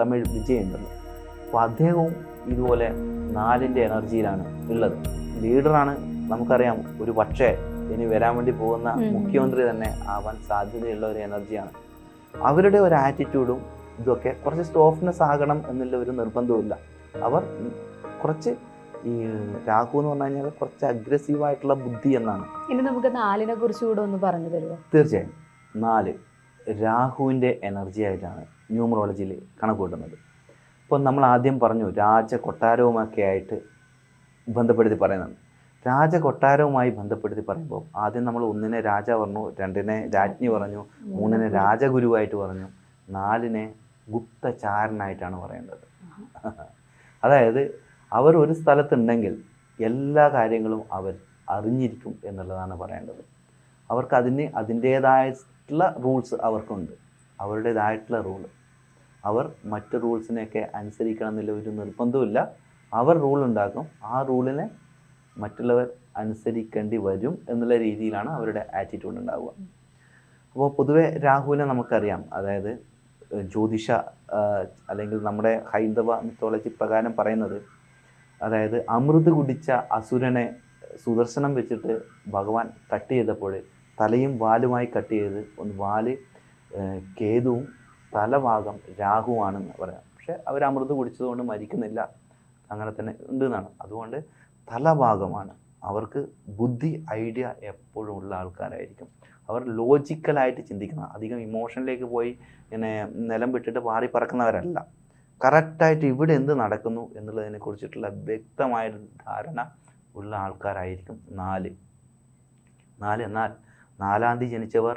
തമിഴ് വിജയുണ്ടല്ലോ അപ്പോൾ അദ്ദേഹവും ഇതുപോലെ നാലിന്റെ എനർജിയിലാണ് ഉള്ളത്. ലീഡറാണ് നമുക്കറിയാം ഒരു പക്ഷേ ഇനി വരാൻ വേണ്ടി പോകുന്ന മുഖ്യമന്ത്രി തന്നെ ആവാൻ സാധ്യതയുള്ള ഒരു എനർജിയാണ്. അവരുടെ ഒരു ആറ്റിറ്റ്യൂഡും ഇതൊക്കെ കുറച്ച് സോഫ്റ്റ്നെസ് ആകണം എന്നുള്ള ഒരു നിർബന്ധവുമില്ല. അവർ കുറച്ച് ഈ രാഹു എന്ന് പറഞ്ഞു കഴിഞ്ഞാൽ കുറച്ച് അഗ്രസീവായിട്ടുള്ള ബുദ്ധി എന്നാണ്. ഇനി നമുക്ക് നാലിനെ കുറിച്ച് കൂടെ ഒന്ന് പറഞ്ഞു തരുമോ തീർച്ചയായും. നാല്. രാഹുവിന്റെ എനർജി ആയിട്ടാണ് ന്യൂമറോളജിയിൽ കണക്ക് കൂട്ടുന്നത്. ഇപ്പോൾ നമ്മൾ ആദ്യം പറഞ്ഞു രാജ കൊട്ടാരവുമൊക്കെ ആയിട്ട് ബന്ധപ്പെടുത്തി പറയുന്നുണ്ട് രാജ കൊട്ടാരവുമായി ബന്ധപ്പെടുത്തി പറയുമ്പോൾ ആദ്യം നമ്മൾ ഒന്നിനെ രാജ പറഞ്ഞു രണ്ടിനെ രാജ്ഞി പറഞ്ഞു മൂന്നിനെ രാജഗുരുവായിട്ട് പറഞ്ഞു നാലിനെ ഗുപ്തചാരനായിട്ടാണ് പറയേണ്ടത്. അതായത് അവർ ഒരു സ്ഥലത്തുണ്ടെങ്കിൽ എല്ലാ കാര്യങ്ങളും അവർ അറിഞ്ഞിരിക്കും എന്നുള്ളതാണ് പറയേണ്ടത്. അവർക്ക് അതിന് അതിന്റേതായിട്ടുള്ള റൂൾസ് അവർക്കുണ്ട്. അവരുടേതായിട്ടുള്ള റൂൾ അവർ മറ്റ് റൂൾസിനെയൊക്കെ അനുസരിക്കണം എന്നുള്ള ഒരു നിർബന്ധമില്ല അവർ റൂൾ ഉണ്ടാക്കും. ആ റൂളിനെ മറ്റുള്ളവർ അനുസരിക്കേണ്ടി വരും എന്നുള്ള രീതിയിലാണ് അവരുടെ ആറ്റിറ്റ്യൂഡ് ഉണ്ടാവുക. അപ്പോൾ പൊതുവെ രാഹുവിനെ നമുക്കറിയാം. അതായത് ജ്യോതിഷ അല്ലെങ്കിൽ നമ്മുടെ ഹൈന്ദവ മിത്തോളജി പ്രകാരം പറയുന്നത് അതായത് അമൃത് കുടിച്ച അസുരനെ സുദർശനം വെച്ചിട്ട് ഭഗവാൻ കട്ട് ചെയ്തപ്പോൾ തലയും വാലുമായി കട്ട് ചെയ്ത് ഒന്ന് വാൽ കേതുവും തലഭാഗം രാഹുവാണെന്ന് പറയാം. പക്ഷേ അവർ അമൃത് കുടിച്ചതുകൊണ്ട് മരിക്കുന്നില്ല. അങ്ങനെ തന്നെ ഉണ്ട് എന്നാണ് അതുകൊണ്ട് തലഭാഗമാണ്. അവർക്ക് ബുദ്ധി ഐഡിയ എപ്പോഴും ഉള്ള ആൾക്കാരായിരിക്കും. അവർ ലോജിക്കലായിട്ട് ചിന്തിക്കുന്ന അധികം ഇമോഷനിലേക്ക് പോയി ഇങ്ങനെ നിലം വിട്ടിട്ട് പാറി പറക്കുന്നവരല്ല. കറക്റ്റായിട്ട് ഇവിടെ എന്ത് നടക്കുന്നു എന്നുള്ളതിനെ കുറിച്ചിട്ടുള്ള വ്യക്തമായ ധാരണ ഉള്ള ആൾക്കാരായിരിക്കും നാല്. നാല് എന്നാൽ നാലാം തീയതി ജനിച്ചവർ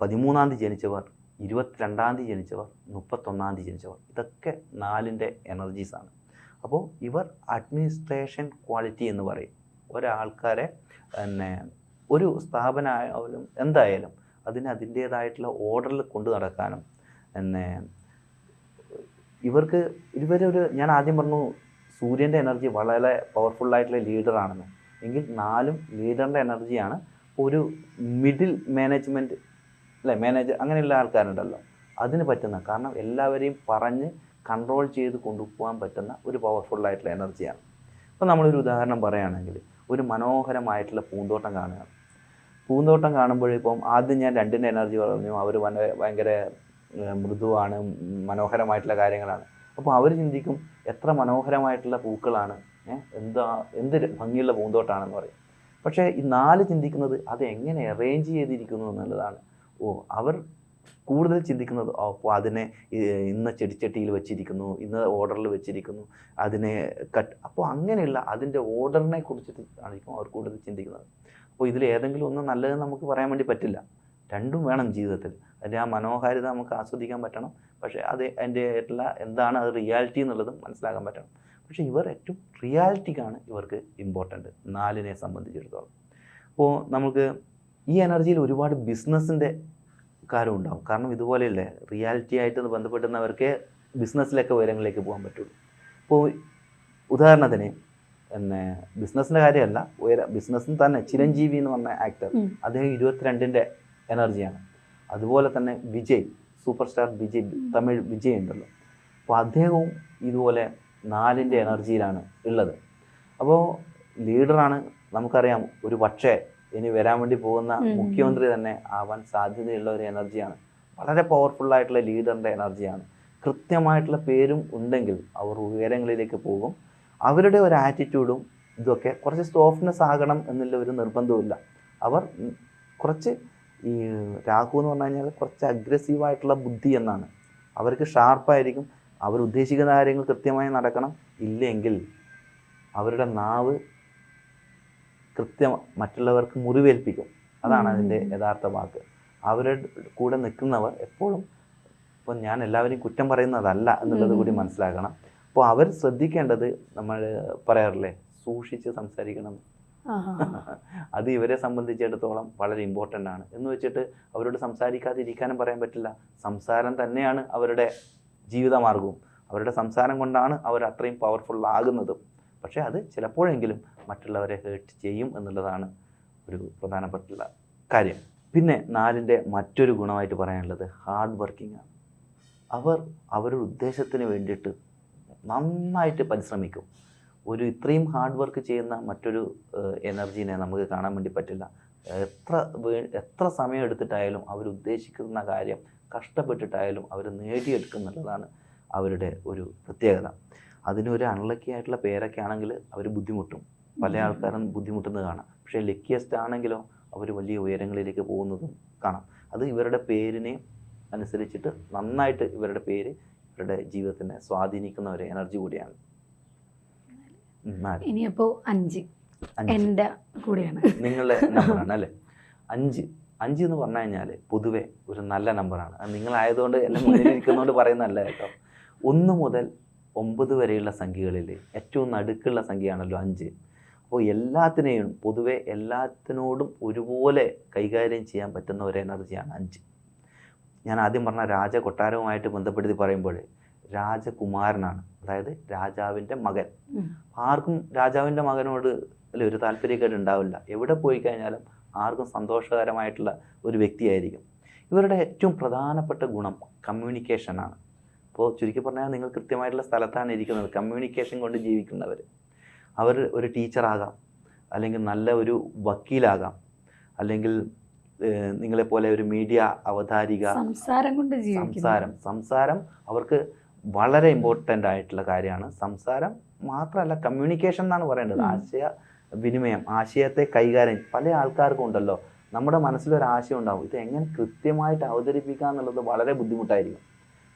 പതിമൂന്നാം തീയതി ജനിച്ചവർ ഇരുപത്തിരണ്ടാം തീയതി ജനിച്ചവർ മുപ്പത്തൊന്നാം തീയതി ജനിച്ചവർ. ഇതൊക്കെ നാലിന്റെ എനർജീസാണ് അപ്പോൾ ഇവർ അഡ്മിനിസ്ട്രേഷൻ ക്വാളിറ്റി എന്ന് പറയും. ഒരാൾക്കാരെ പിന്നെ ഒരു സ്ഥാപനമായാലും എന്തായാലും അതിന് അതിന്റേതായിട്ടുള്ള ഓർഡറിൽ കൊണ്ടു നടക്കാനും പിന്നെ ഇവർക്ക് ഇവരൊരു ഞാൻ ആദ്യം പറഞ്ഞു സൂര്യന്റെ എനർജി വളരെ പവർഫുള്ളായിട്ടുള്ള ലീഡറാണെന്ന് എങ്കിൽ നാലും ലീഡറിന്റെ എനർജിയാണ് ഒരു മിഡിൽ മാനേജ്മെന്റ് അല്ലേ മാനേജർ അങ്ങനെയുള്ള ആൾക്കാരുണ്ടല്ലോ. അതിന് പറ്റുന്ന കാരണം എല്ലാവരെയും പറഞ്ഞ് കൺട്രോൾ ചെയ്ത് കൊണ്ടുപോകാൻ പറ്റുന്ന ഒരു പവർഫുള്ളായിട്ടുള്ള എനർജിയാണ് ഇപ്പോൾ നമ്മളൊരു ഉദാഹരണം പറയുകയാണെങ്കിൽ ഒരു മനോഹരമായിട്ടുള്ള പൂന്തോട്ടം കാണുകയാണ്. പൂന്തോട്ടം കാണുമ്പോഴിപ്പം ആദ്യം ഞാൻ രണ്ടിന്റെ എനർജി പറഞ്ഞു. അവർ ഭയങ്കര മൃദുവാണ് മനോഹരമായിട്ടുള്ള കാര്യങ്ങളാണ്. അപ്പോൾ അവർ ചിന്തിക്കും എത്ര മനോഹരമായിട്ടുള്ള പൂക്കളാണ് എന്താ എന്ത് ഭംഗിയുള്ള പൂന്തോട്ടമാണെന്ന് പറയും. പക്ഷേ ഈ നാല് ചിന്തിക്കുന്നത് അത് എങ്ങനെ അറേഞ്ച് ചെയ്തിരിക്കുന്നു എന്നുള്ളതാണ്. ഓ അവർ കൂടുതൽ ചിന്തിക്കുന്നത് അപ്പോൾ അതിനെ ഇന്ന ചെടിച്ചട്ടിയിൽ വെച്ചിരിക്കുന്നു ഇന്ന ഓർഡറിൽ വെച്ചിരിക്കുന്നു അതിനെ കട്ട് അപ്പോൾ അങ്ങനെയുള്ള അതിന്റെ ഓർഡറിനെ കുറിച്ചിട്ട് ആയിരിക്കും അവർ കൂടുതൽ ചിന്തിക്കുന്നത്. അപ്പോൾ ഇതിൽ ഏതെങ്കിലും ഒന്ന് നല്ലതെന്ന് നമുക്ക് പറയാൻ വേണ്ടി പറ്റില്ല. രണ്ടും വേണം ജീവിതത്തിൽ. അതിന്റെ ആ മനോഹാരിത നമുക്ക് ആസ്വദിക്കാൻ പറ്റണം. പക്ഷേ അത് അതിന്റെ ആയിട്ടുള്ള എന്താണ് അത് റിയാലിറ്റി എന്നുള്ളതും മനസ്സിലാക്കാൻ പറ്റണം. പക്ഷേ ഇവർ ഏറ്റവും റിയാലിറ്റിക്കാണ് ഇവർക്ക് ഇമ്പോർട്ടന്റ് നാലിനെ സംബന്ധിച്ചിടത്തോളം. അപ്പോൾ നമുക്ക് ഈ എനർജിയിൽ ഒരുപാട് ബിസിനസ്സിന്റെ കാര്യം ഉണ്ടാകും കാരണം ഇതുപോലെയല്ലേ റിയാലിറ്റി ആയിട്ട് ബന്ധപ്പെട്ടുന്നവർക്കേ ബിസിനസ്സിലൊക്കെ ഉയരങ്ങളിലേക്ക് പോകാൻ പറ്റുള്ളൂ. അപ്പോൾ ഉദാഹരണത്തിന് പിന്നെ ബിസിനസ്സിന്റെ കാര്യമല്ല ഉയര ബിസിനസ്സിന് തന്നെ ചിരഞ്ജീവി എന്ന് പറഞ്ഞ ആക്ടർ. അദ്ദേഹം ഇരുപത്തിരണ്ടിന്റെ എനർജിയാണ്. അതുപോലെ തന്നെ വിജയ് സൂപ്പർ സ്റ്റാർ വിജയ് തമിഴ് വിജയ് ഉണ്ടല്ലോ. അപ്പോൾ അദ്ദേഹവും ഇതുപോലെ നാലിന്റെ എനർജിയിലാണ് ഉള്ളത്. അപ്പോൾ ലീഡറാണ് നമുക്കറിയാം ഒരു പക്ഷേ ഇനി വരാൻ വേണ്ടി പോകുന്ന മുഖ്യമന്ത്രി തന്നെ ആവാൻ സാധ്യതയുള്ള ഒരു എനർജിയാണ്. വളരെ പവർഫുൾ ആയിട്ടുള്ള ലീഡറിന്റെ എനർജിയാണ്. കൃത്യമായിട്ടുള്ള പേരും ഉണ്ടെങ്കിൽ അവർ ഉയരങ്ങളിലേക്ക് പോകും. അവരുടെ ഒരു ആറ്റിറ്റ്യൂഡും ഇതൊക്കെ കുറച്ച് സോഫ്റ്റ്നെസ് ആകണം എന്നുള്ള ഒരു നിർബന്ധവുമില്ല. അവർ കുറച്ച് ഈ രാഹു എന്ന് പറഞ്ഞു കഴിഞ്ഞാൽ കുറച്ച് അഗ്രസീവായിട്ടുള്ള ബുദ്ധി എന്നാണ്. അവർക്ക് ഷാർപ്പായിരിക്കും അവർ ഉദ്ദേശിക്കുന്ന കാര്യങ്ങൾ കൃത്യമായി നടക്കണം. ഇല്ലെങ്കിൽ അവരുടെ നാവ് കൃത്യം മറ്റുള്ളവർക്ക് മുറിവേൽപ്പിക്കും. അതാണ് അതിന്റെ. യഥാർത്ഥ വാക്ക്. അവരുടെ കൂടെ നിൽക്കുന്നവർ എപ്പോഴും ഇപ്പം ഞാൻ എല്ലാവരെയും കുറ്റം പറയുന്നതല്ല എന്നുള്ളത് കൂടി മനസ്സിലാക്കണം. അപ്പോൾ അവർ ശ്രദ്ധിക്കേണ്ടത് നമ്മൾ പറയാറില്ലേ? സൂക്ഷിച്ച് സംസാരിക്കണം. അത് ഇവരെ സംബന്ധിച്ചിടത്തോളം വളരെ ഇമ്പോർട്ടന്റ് ആണ്. എന്ന് വെച്ചിട്ട് അവരോട് സംസാരിക്കാതിരിക്കാനും പറയാൻ പറ്റില്ല. സംസാരം തന്നെയാണ് അവരുടെ ജീവിതമാർഗവും അവരുടെ സംസാരം കൊണ്ടാണ് അവർ അത്രയും പവർഫുൾ ആകുന്നതും. പക്ഷേ അത് ചിലപ്പോഴെങ്കിലും മറ്റുള്ളവരെ ഹേർട്ട് ചെയ്യും എന്നുള്ളതാണ് ഒരു പ്രധാനപ്പെട്ടുള്ള കാര്യം. പിന്നെ നാലിന്റെ മറ്റൊരു ഗുണമായിട്ട് പറയാനുള്ളത് ഹാർഡ് വർക്കിംഗ് ആണ്. അവർ അവരുടെ ഉദ്ദേശത്തിന് വേണ്ടിയിട്ട് നന്നായിട്ട് പരിശ്രമിക്കും. ഒരു ഇത്രയും ഹാർഡ് വർക്ക് ചെയ്യുന്ന മറ്റൊരു എനർജീനെ നമുക്ക് കാണാൻ വേണ്ടി പറ്റില്ല. എത്ര എത്ര സമയം എടുത്തിട്ടായാലും അവർ ഉദ്ദേശിക്കുന്ന കാര്യം കഷ്ടപ്പെട്ടിട്ടായാലും അവർ നേടിയെടുക്കുന്നുള്ളതാണ് അവരുടെ ഒരു പ്രത്യേകത. അതിനൊരു അൺലക്കി ആയിട്ടുള്ള പേരൊക്കെ ആണെങ്കിൽ അവർ ബുദ്ധിമുട്ടും. പല ആൾക്കാരും ബുദ്ധിമുട്ടുന്നത് കാണാം. പക്ഷേ ലക്കിയസ്റ്റ് ആണെങ്കിലോ അവർ വലിയ ഉയരങ്ങളിലേക്ക് പോകുന്നതും കാണാം. അത് ഇവരുടെ പേരിനെ അനുസരിച്ചിട്ട് നന്നായിട്ട് ഇവരുടെ പേര് ഇവരുടെ ജീവിതത്തിനെ സ്വാധീനിക്കുന്ന ഒരു എനർജി കൂടിയാണ്. ഇനിയപ്പോ അഞ്ച്. എന്റെ കൂടെയാണ്. നിങ്ങളുടെ നമ്പറാണ് അല്ലേ? അഞ്ച്. അഞ്ച് എന്ന് പറഞ്ഞു കഴിഞ്ഞാൽ പൊതുവെ ഒരു നല്ല നമ്പറാണ്. അത് നിങ്ങളായതുകൊണ്ട് എന്നെ മുന്നിലിരിക്കുന്നതുകൊണ്ട് പറയുന്നതല്ല കേട്ടോ. ഒന്ന് മുതൽ ഒമ്പത് വരെയുള്ള സംഖ്യകളിൽ ഏറ്റവും നടുക്കുള്ള സംഖ്യയാണല്ലോ അഞ്ച്. അപ്പോൾ എല്ലാത്തിനെയും പൊതുവെ എല്ലാത്തിനോടും ഒരുപോലെ കൈകാര്യം ചെയ്യാൻ പറ്റുന്ന ഒരു എനർജിയാണ് അഞ്ച്. ഞാൻ ആദ്യം പറഞ്ഞ രാജ കൊട്ടാരവുമായിട്ട് ബന്ധപ്പെടുത്തി പറയുമ്പോൾ രാജകുമാരനാണ്. അതായത് രാജാവിന്റെ മകൻ. ആർക്കും രാജാവിന്റെ മകനോട് അല്ലെ ഒരു താല്പര്യമൊക്കെ ഉണ്ടാവില്ല. എവിടെ പോയി കഴിഞ്ഞാലും ആർക്കും സന്തോഷകരമായിട്ടുള്ള ഒരു വ്യക്തിയായിരിക്കും. ഇവരുടെ ഏറ്റവും പ്രധാനപ്പെട്ട ഗുണം കമ്മ്യൂണിക്കേഷനാണ് അപ്പോൾ ചുരുക്കി പറഞ്ഞാൽ നിങ്ങൾ കൃത്യമായിട്ടുള്ള സ്ഥലത്താണ് ഇരിക്കുന്നത്. കമ്മ്യൂണിക്കേഷൻ കൊണ്ട് ജീവിക്കുന്നവർ അവർ ഒരു ടീച്ചറാകാം അല്ലെങ്കിൽ നല്ല ഒരു വക്കീലാകാം. അല്ലെങ്കിൽ നിങ്ങളെ നിങ്ങളെപ്പോലെ ഒരു മീഡിയ അവതാരിക. സംസാരം കൊണ്ട് സംസാരം. സംസാരം അവർക്ക് വളരെ ഇമ്പോർട്ടന്റ് ആയിട്ടുള്ള കാര്യമാണ്. സംസാരം മാത്രമല്ല കമ്മ്യൂണിക്കേഷൻ എന്നാണ് പറയേണ്ടത്. ആശയ വിനിമയം ആശയത്തെ കൈകാര്യം പല ആൾക്കാർക്കും ഉണ്ടല്ലോ. നമ്മുടെ മനസ്സിലൊരു ആശയം ഉണ്ടാവും. ഇത് എങ്ങനെ കൃത്യമായിട്ട് അവതരിപ്പിക്കുക എന്നുള്ളത് വളരെ ബുദ്ധിമുട്ടായിരിക്കും.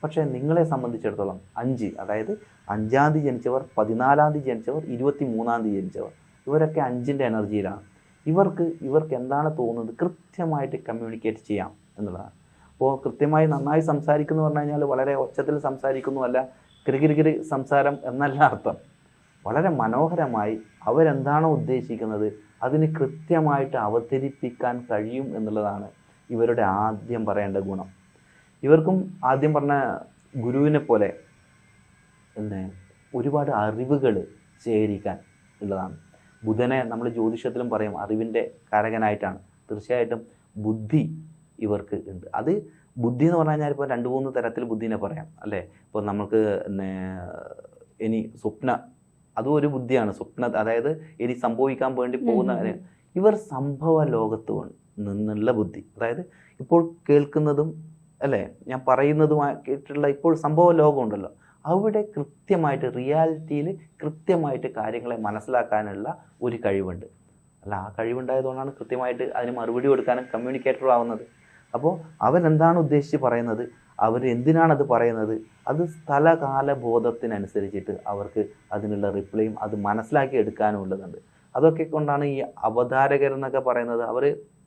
പക്ഷേ നിങ്ങളെ സംബന്ധിച്ചിടത്തോളം അഞ്ച് അതായത് അഞ്ചാം തീയതി ജനിച്ചവർ പതിനാലാം തീയതി ജനിച്ചവർ ഇരുപത്തി മൂന്നാം തീയതി ജനിച്ചവർ ഇവരൊക്കെ അഞ്ചിന്റെ എനർജിയിലാണ്. ഇവർക്ക് ഇവർക്ക് എന്താണ് തോന്നുന്നത്? കൃത്യമായിട്ട് കമ്മ്യൂണിക്കേറ്റ് ചെയ്യാം എന്നുള്ളതാണ്. അപ്പോൾ കൃത്യമായി നന്നായി സംസാരിക്കുന്നു പറഞ്ഞു കഴിഞ്ഞാൽ വളരെ ഒച്ചത്തിൽ സംസാരിക്കുന്നു അല്ല കിരികിരികിരി സംസാരം എന്നല്ല അർത്ഥം. വളരെ മനോഹരമായി അവരെന്താണോ ഉദ്ദേശിക്കുന്നത് അതിന് കൃത്യമായിട്ട് അവതരിപ്പിക്കാൻ കഴിയും എന്നുള്ളതാണ് ഇവരുടെ ആദ്യം പറയേണ്ട ഗുണം. ഇവർക്കും ആദ്യം പറഞ്ഞ ഗുരുവിനെ പോലെ പിന്നെ ഒരുപാട് അറിവുകൾ ശേഖരിക്കാൻ ഉള്ളതാണ്. ബുധനെ നമ്മൾ ജ്യോതിഷത്തിലും പറയും അറിവിന്റെ കാരകനായിട്ടാണ്. തീർച്ചയായിട്ടും ബുദ്ധി ഇവർക്ക് ഉണ്ട്. അത് ബുദ്ധി എന്ന് പറഞ്ഞു കഴിഞ്ഞാൽ ഇപ്പോൾ രണ്ട് മൂന്ന് തരത്തിൽ ബുദ്ധിനെ പറയാം അല്ലേ? ഇപ്പോൾ നമുക്ക് ഇനി സ്വപ്ന അതും ഒരു ബുദ്ധിയാണ്. സ്വപ്ന അതായത് ഇനി സംഭവിക്കാൻ വേണ്ടി പോകുന്ന കാര്യം. ഇവർ സംഭവ ലോകത്ത് നിന്നുള്ള ബുദ്ധി. അതായത് ഇപ്പോൾ കേൾക്കുന്നതും അല്ലേ? ഞാൻ പറയുന്നതുമായിട്ടുള്ള ഇപ്പോൾ സംഭവ ലോകമുണ്ടല്ലോ അവിടെ കൃത്യമായിട്ട് റിയാലിറ്റിയിൽ കൃത്യമായിട്ട് കാര്യങ്ങളെ മനസ്സിലാക്കാനുള്ള ഒരു കഴിവുണ്ട്. അല്ല ആ കഴിവുണ്ടായതുകൊണ്ടാണ് കൃത്യമായിട്ട് അതിന് മറുപടി കൊടുക്കാനും കമ്മ്യൂണിക്കേറ്റർ ആവുന്നത്. അപ്പോൾ അവരെന്താണ് ഉദ്ദേശിച്ച് പറയുന്നത്? അവർ എന്തിനാണ് അത് പറയുന്നത്? അത് സ്ഥലകാല ബോധത്തിനനുസരിച്ചിട്ട് അവർക്ക് അതിനുള്ള റിപ്ലൈയും അത് മനസ്സിലാക്കി എടുക്കാനും ഉള്ളതുണ്ട്. അതൊക്കെ കൊണ്ടാണ് ഈ അവതാരകർ എന്നൊക്കെ പറയുന്നത്. അവർ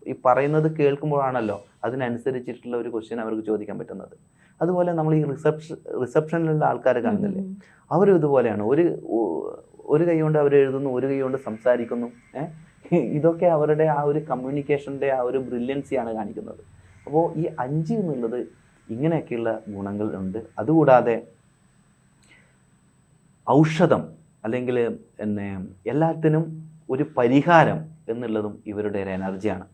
ഈ പറയുന്നത് കേൾക്കുമ്പോഴാണല്ലോ അതിനനുസരിച്ചിട്ടുള്ള ഒരു ക്വസ്റ്റ്യൻ അവർക്ക് ചോദിക്കാൻ പറ്റുന്നത്. അതുപോലെ നമ്മൾ ഈ റിസപ്ഷൻ റിസപ്ഷനിലുള്ള ആൾക്കാർ കാണുന്നില്ലേ. അവരും ഇതുപോലെയാണ്. ഒരു ഒരു കൈ കൊണ്ട് അവർ എഴുതുന്നു ഒരു കൈ കൊണ്ട് സംസാരിക്കുന്നു. ഇതൊക്കെ അവരുടെ ആ ഒരു കമ്മ്യൂണിക്കേഷന്റെ ആ ഒരു ബ്രില്യൻസിയാണ് കാണിക്കുന്നത്. അപ്പോൾ ഈ അഞ്ച് എന്നുള്ളത് ഇങ്ങനെയൊക്കെയുള്ള ഗുണങ്ങൾ ഉണ്ട്. അതുകൂടാതെ ഔഷധം അല്ലെങ്കിൽ എന്നെ എല്ലാത്തിനും ഒരു പരിഹാരം എന്നുള്ളതും ഇവരുടെ ഒരു എനർജിയാണ്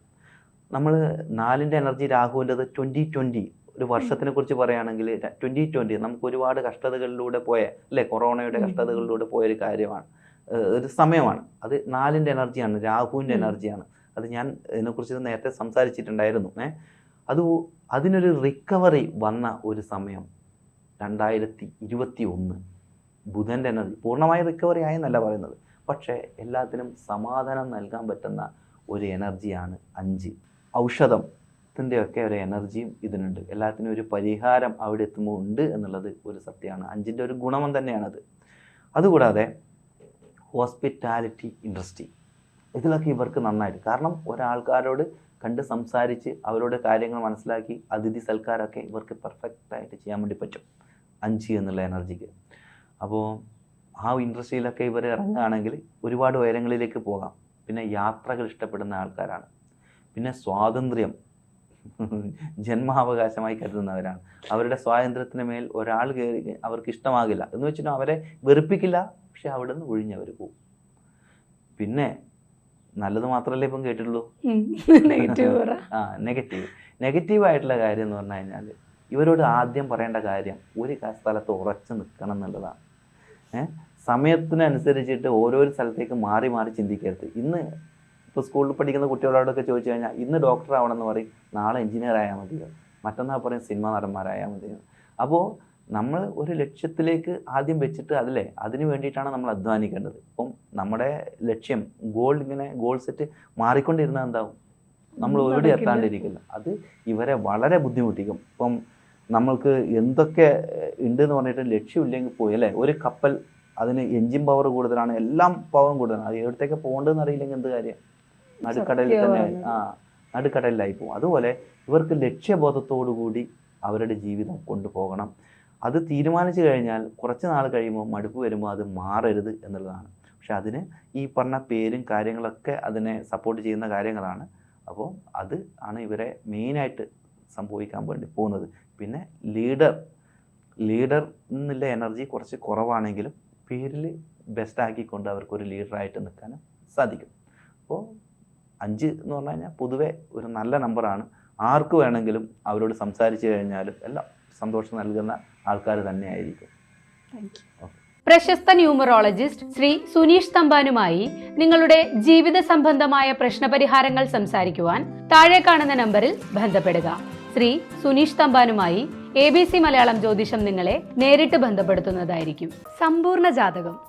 നമ്മൾ നാലിന്റെ എനർജി രാഹുവിന്റെത് ട്വന്റി ട്വന്റി ഒരു വർഷത്തിനെ കുറിച്ച് പറയുകയാണെങ്കിൽ ട്വന്റി ട്വന്റി നമുക്ക് ഒരുപാട് കഷ്ടതകളിലൂടെ പോയ അല്ലേ? കൊറോണയുടെ കഷ്ടതകളിലൂടെ പോയ ഒരു കാര്യമാണ്. ഒരു സമയമാണ്. അത് നാലിന്റെ എനർജിയാണ് രാഹുവിന്റെ എനർജിയാണ് അത് ഞാൻ ഇതിനെക്കുറിച്ച് നേരത്തെ സംസാരിച്ചിട്ടുണ്ടായിരുന്നു. ഏ അത് അതിനൊരു റിക്കവറി വന്ന ഒരു സമയം രണ്ടായിരത്തി ഇരുപത്തി ഒന്ന് ബുധന്റെ എനർജി പൂർണമായി റിക്കവറി ആയെന്നല്ല പറയുന്നത്. പക്ഷേ എല്ലാത്തിനും സമാധാനം നൽകാൻ പറ്റുന്ന ഒരു എനർജിയാണ് അഞ്ച്. ഔഷധത്തിന്റെ ഒക്കെ ഒരു എനർജിയും ഇതിനുണ്ട്. എല്ലാത്തിനും ഒരു പരിഹാരം അവിടെ എത്തുമ്പോൾ ഉണ്ട് എന്നുള്ളത് ഒരു സത്യമാണ്. അഞ്ചിന്റെ ഒരു ഗുണമം തന്നെയാണത്. അതുകൂടാതെ ഹോസ്പിറ്റാലിറ്റി ഇൻഡസ്ട്രി ഇതിലൊക്കെ ഇവർക്ക് നന്നായിട്ട്. കാരണം ഒരാൾക്കാരോട് കണ്ട് സംസാരിച്ച് അവരുടെ കാര്യങ്ങൾ മനസ്സിലാക്കി അതിഥി സൽക്കാരമൊക്കെ ഇവർക്ക് പെർഫെക്റ്റായിട്ട് ചെയ്യാൻ വേണ്ടി പറ്റും. അഞ്ച് എന്നുള്ള എനർജിക്ക്. അപ്പോൾ ആ ഇൻഡസ്ട്രിയിലൊക്കെ ഇവർ ഇറങ്ങുകയാണെങ്കിൽ ഒരുപാട് ഉയരങ്ങളിലേക്ക് പോകാം. പിന്നെ യാത്രകൾ ഇഷ്ടപ്പെടുന്ന ആൾക്കാരാണ്. പിന്നെ സ്വാതന്ത്ര്യം ജന്മാവകാശമായി കരുതുന്നവരാണ്. അവരുടെ സ്വാതന്ത്ര്യത്തിന് മേൽ ഒരാൾ കയറി അവർക്ക് ഇഷ്ടമാകില്ല. എന്ന് വെച്ചിട്ടുണ്ടെങ്കിൽ അവരെ വെറുപ്പിക്കില്ല. പക്ഷെ അവിടെ നിന്ന് ഒഴിഞ്ഞവർ പോകും. പിന്നെ നല്ലത് മാത്രമല്ലേ ഇപ്പം കേട്ടിട്ടുള്ളൂ. നെഗറ്റീവ് ആ നെഗറ്റീവ് നെഗറ്റീവ് ആയിട്ടുള്ള കാര്യം എന്ന് പറഞ്ഞു കഴിഞ്ഞാൽ ഇവരോട് ആദ്യം പറയേണ്ട കാര്യം ഒരു സ്ഥലത്ത് ഉറച്ചു നിൽക്കണം എന്നുള്ളതാണ്. ഏഹ് സമയത്തിനനുസരിച്ചിട്ട് ഓരോരോ സ്ഥലത്തേക്ക് മാറി മാറി ചിന്തിക്കരുത്. ഇന്ന് ഇപ്പോൾ സ്കൂളിൽ പഠിക്കുന്ന കുട്ടികളോടൊക്കെ ചോദിച്ചു കഴിഞ്ഞാൽ ഇന്ന് ഡോക്ടർ ആവണമെന്ന് പറയും നാളെ എഞ്ചിനീയർ ആയാൽ മതിയോ? മറ്റന്നാൾ പറയും സിനിമ നടന്മാരായാൽ മതിയോ? അപ്പോൾ നമ്മൾ ഒരു ലക്ഷ്യത്തിലേക്ക് ആദ്യം വെച്ചിട്ട് അതിലെ അതിന് വേണ്ടിയിട്ടാണ് നമ്മൾ അധ്വാനിക്കേണ്ടത്. ഇപ്പം നമ്മുടെ ലക്ഷ്യം ഗോൾ ഇങ്ങനെ ഗോൾ സെറ്റ് മാറിക്കൊണ്ടിരുന്നാൽ എന്താവും? നമ്മൾ എവിടെ. എത്താണ്ടിരിക്കില്ല അത് ഇവരെ വളരെ ബുദ്ധിമുട്ടിക്കും. ഇപ്പം നമ്മൾക്ക് എന്തൊക്കെ ഉണ്ട് എന്ന് പറഞ്ഞിട്ട് ലക്ഷ്യമില്ലെങ്കിൽ പോയി അല്ലേ? ഒരു കപ്പൽ അതിന് എഞ്ചിൻ പവർ കൂടുതലാണ് എല്ലാം പവറും കൂടുതലാണ്. അത് എവിടത്തേക്ക് പോകേണ്ടതെന്ന് അറിയില്ലെങ്കിൽ എന്ത് കാര്യം? നടുക്കടലിൽ തന്നെ. ആ നടുക്കടലിലായി പോകും അതുപോലെ ഇവർക്ക് ലക്ഷ്യബോധത്തോടു കൂടി അവരുടെ ജീവിതം കൊണ്ടുപോകണം. അത് തീരുമാനിച്ചു കഴിഞ്ഞാൽ കുറച്ച് നാൾ കഴിയുമ്പോൾ മടുപ്പ് വരുമ്പോൾ അത് മാറരുത് എന്നുള്ളതാണ്. പക്ഷെ അതിന് ഈ പറഞ്ഞ പേരും കാര്യങ്ങളൊക്കെ അതിനെ സപ്പോർട്ട് ചെയ്യുന്ന കാര്യങ്ങളാണ്. അപ്പോൾ അത് ആണ് ഇവരെ മെയിനായിട്ട് സംഭവിക്കാൻ വേണ്ടി പോകുന്നത്. പിന്നെ ലീഡർ ലീഡർ എന്നുള്ള എനർജി കുറച്ച് കുറവാണെങ്കിലും പേരിൽ ബെസ്റ്റ് ആക്കിക്കൊണ്ട് അവർക്കൊരു ലീഡറായിട്ട് നിൽക്കാനും സാധിക്കും. അപ്പോൾ അഞ്ച് എന്ന് പറഞ്ഞു കഴിഞ്ഞാൽ പൊതുവെ ഒരു നല്ല നമ്പറാണ് ആർക്ക് വേണമെങ്കിലും അവരോട് സംസാരിച്ചു കഴിഞ്ഞാലും എല്ലാം സന്തോഷം നൽകുന്ന ആൾക്കാർ തന്നെയായിരിക്കും. പ്രശസ്ത ന്യൂമറോളജിസ്റ്റ് ശ്രീ സുനീഷ് തമ്പാനുമായി നിങ്ങളുടെ ജീവിത സംബന്ധമായ പ്രശ്നപരിഹാരങ്ങൾ സംസാരിക്കുവാൻ താഴെ കാണുന്ന നമ്പറിൽ ബന്ധപ്പെടുക. ശ്രീ സുനീഷ് തമ്പാനുമായി എ ബി സി മലയാളം ജ്യോതിഷം നിങ്ങളെ നേരിട്ട് ബന്ധപ്പെടുത്തുന്നതായിരിക്കും. സമ്പൂർണ ജാതകം.